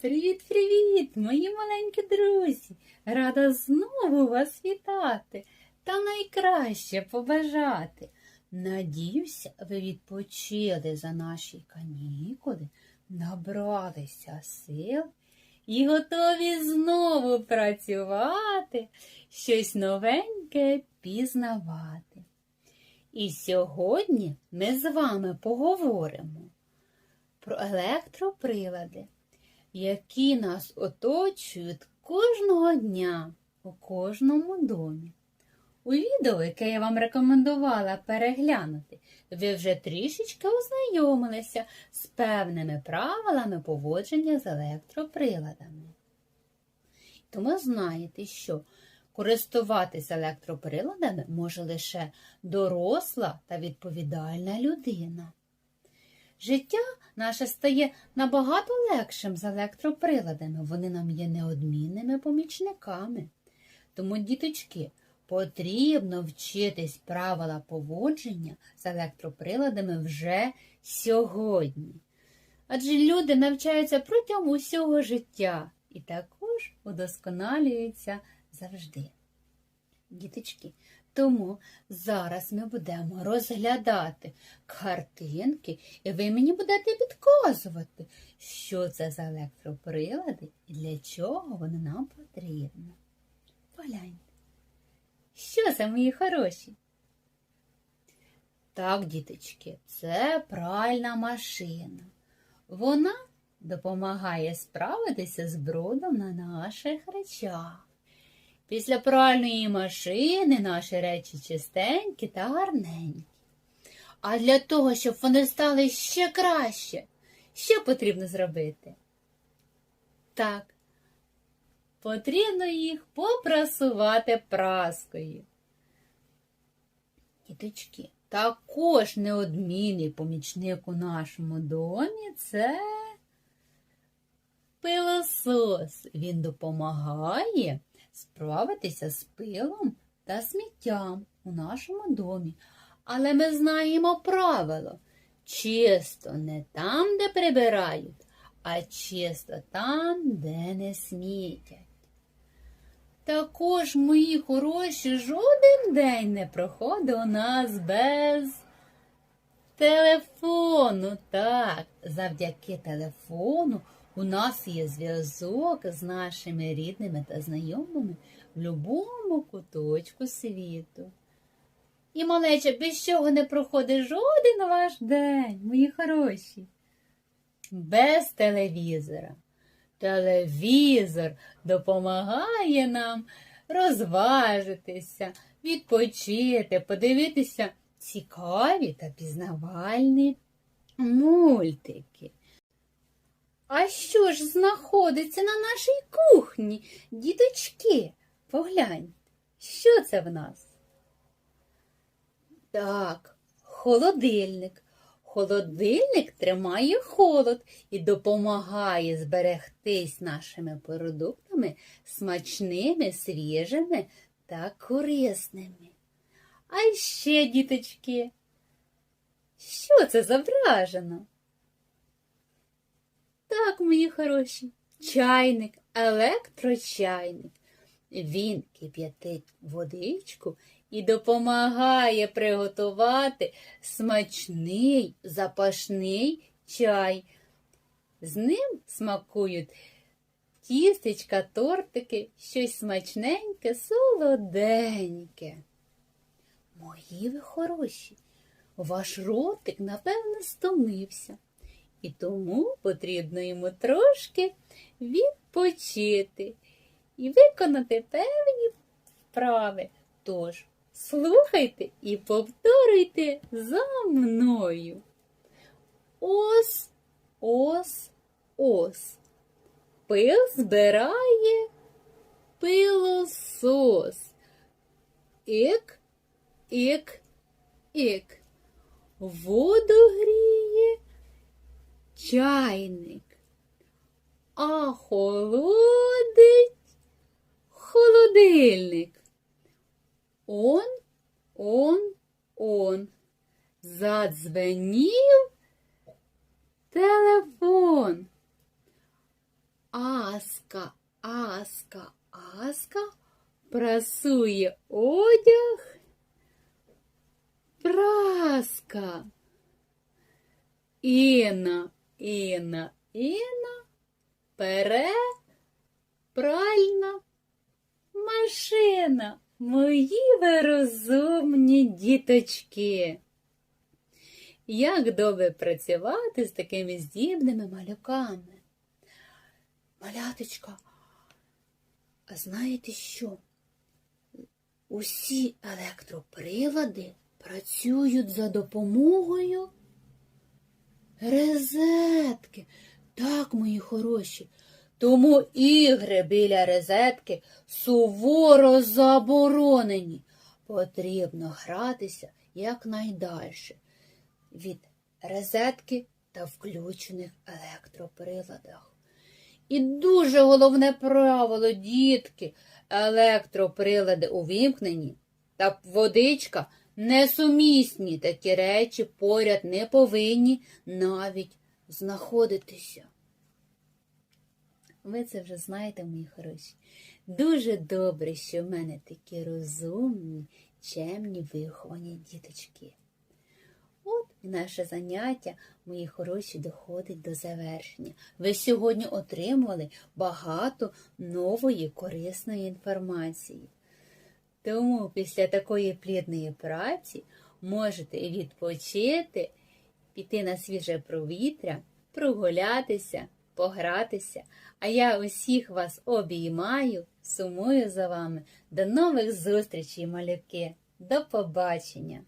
Привіт-привіт, мої маленькі друзі! Рада знову вас вітати та найкраще побажати. Надіюся, ви відпочили за наші канікули, набралися сил і готові знову працювати, щось новеньке пізнавати. І сьогодні ми з вами поговоримо про електроприлади які нас оточують кожного дня у кожному домі. У відео, яке я вам рекомендувала переглянути, ви вже трішечки ознайомилися з певними правилами поводження з електроприладами. Тому знаєте, що користуватися електроприладами може лише доросла та відповідальна людина. Життя наше стає набагато легшим з електроприладами. Вони нам є неодмінними помічниками. Тому, діточки, потрібно вчитись правила поводження з електроприладами вже сьогодні. Адже люди навчаються протягом усього життя і також удосконалюються завжди. Діточки, тому зараз ми будемо розглядати картинки, і ви мені будете підказувати, що це за електроприлади і для чого вони нам потрібні. Погляньте. Що це, мої хороші? Так, діточки, це пральна машина. Вона допомагає справитися з брудом на наших речах. Після пральної машини наші речі чистенькі та гарненькі. А для того, щоб вони стали ще краще, що потрібно зробити? Так, потрібно їх попрасувати праскою. Діточки, також неодмінний помічник у нашому домі це пилосос. Він допомагає справитися з пилом та сміттям у нашому домі. Але ми знаємо правило чисто не там, де прибирають, а чисто там, де не смітять. Також, мої хороші, жоден день не проходить у нас без телефону. Так, завдяки телефону у нас є зв'язок з нашими рідними та знайомими в будь-якому куточку світу. І, малече, без чого не проходить жоден ваш день, мої хороші. Без телевізора. Телевізор допомагає нам розважитися, відпочити, подивитися цікаві та пізнавальні мультики. А що ж знаходиться на нашій кухні, діточки? Погляньте, що це в нас? Так, холодильник. Холодильник тримає холод і допомагає зберегтись нашими продуктами смачними, свіжими та корисними. А ще, діточки, що це зображено? Так, мої хороші, чайник, електрочайник. Він кип'ятить водичку і допомагає приготувати смачний запашний чай. З ним смакують тістечка, тортики, щось смачненьке, солоденьке. Мої ви хороші, ваш ротик, напевно, стомився і тому потрібно йому трошки відпочити і виконати певні вправи. Тож, слухайте і повторюйте за мною. Ос, ос, ос. Пил збирає пилосос. Ік, ік, ік. Воду гріє чайник, а холодить холодильник. Он, он, он. Задзвенів телефон. Аска, аска, аска прасує одяг. Праска. Іна, Іна, Іна, пере, пральна машина. Мої ви розумні діточки. Як добре працювати з такими здібними малюками. Маляточка, а знаєте що? Усі електроприлади працюють за допомогою Резетки. Так, мої хороші. Тому ігри біля розетки суворо заборонені. Потрібно гратися якнайдальше від розетки та включених електроприладах. І дуже головне правило, дітки, електроприлади увімкнені та водичка несумісні. Такі речі поряд не повинні навіть знаходитися. Ви це вже знаєте, мої хороші. Дуже добре, що в мене такі розумні, чемні, виховані діточки. От і наше заняття, мої хороші, доходить до завершення. Ви сьогодні отримали багато нової корисної інформації. Тому після такої плідної праці можете відпочити, піти на свіже провітря, прогулятися, погратися. А я усіх вас обіймаю, сумую за вами. До нових зустрічей, малюки. До побачення!